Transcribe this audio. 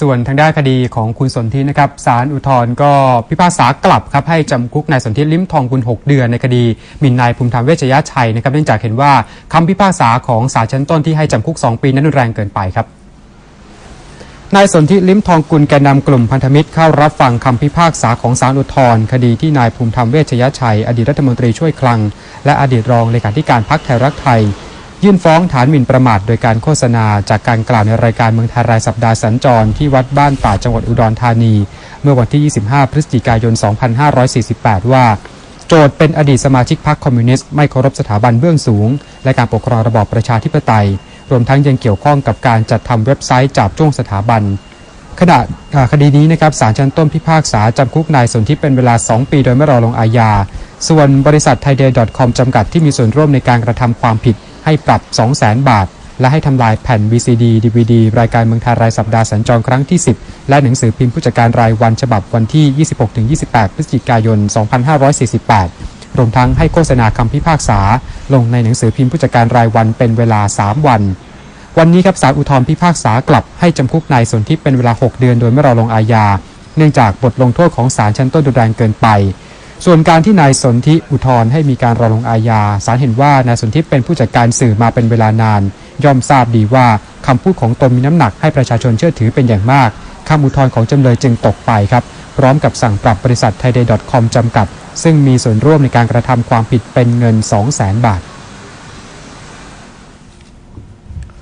ส่วนทางด้านคดีของคุณสนธินะครับศาลอุทธรณ์ก็พิพากษากลับครับให้จำคุกนายสนธิลิ้มทองกุล6เดือนในคดีหมิ่นนายภูมิธรรมเวชยชัยนะครับเนื่องจากเห็นว่าคำพิพากษาของศาลชั้นต้นที่ให้จำคุก 2 ปีนั้นรุนแรงเกินไปครับนายสนธิลิ้มทองกุลแกนนำกลุ่มพันธมิตรเข้ารับฟังคำพิพากษาของศาลอุทธรณ์คดีที่นายภูมิธรรมเวชยชัย อดีตรัฐมนตรีช่วยคลัง และอดีตรองเลขาธิการพรรคไทยรักไทย ยื่นฟ้องฐานหมิ่นประมาทโดยการโฆษณาจากการกล่าวในรายการเมืองไทยรายสัปดาห์สัญจรที่วัดบ้านป่าจังหวัดอุดรธานี เมื่อวันที่ 25 พฤศจิกายน 2548 ว่าโจทย์เป็นอดีตสมาชิกพรรคคอมมิวนิสต์ไม่เคารพสถาบันเบื้องสูง และการปกครองระบอบประชาธิปไตย รวมทั้งยังเกี่ยวข้องกับการจัดทำเว็บไซต์จับจ้วงสถาบัน ขณะคดีนี้นะครับศาลชั้นต้นพิพากษาจำคุกนายสนธิเป็นเวลา 2 ปีโดยไม่รอลงอาญา ส่วนบริษัทไทยเดย์ .com จำกัดที่มีส่วนร่วมในการกระทำความผิด ให้ปรับ 200,000 บาท และให้ทำลายแผ่น VCD DVD รายการเมืองไทยรายสัปดาห์สัญจรครั้งที่ 10 และหนังสือพิมพ์ผู้จัดการรายวันฉบับวันที่ 26-28 พฤศจิกายน 2548 รวมทั้งให้โฆษณาคำพิพากษา ลงในหนังสือพิมพ์ผู้จัดการรายวันเป็นเวลา 3 วันวันนี้ครับศาลอุทธรณ์พิพากษากลับให้จำคุกนายสนธิเป็นเวลา 6 เดือนโดยไม่รอลงอาญา เนื่องจากบทลงโทษของศาลชั้นต้นรุนแรงเกินไป ส่วนการที่นายสนธิอุทธรณ์ให้มีการรอลงอาญาศาลเห็นว่านายสนธิเป็นผู้จัดการสื่อมาเป็นเวลานาน ย่อมทราบดีว่าคำพูดของตนมีน้ำหนักให้ประชาชนเชื่อถือเป็นอย่างมากคำอุทธรณ์ของจำเลยจึงตกไปครับ พร้อมกับสั่งปรับบริษัทไทยเดย์ดอทคอมจำกัด ซึ่งมีส่วนร่วมในการกระทำความผิดเป็นเงิน 200,000 บาท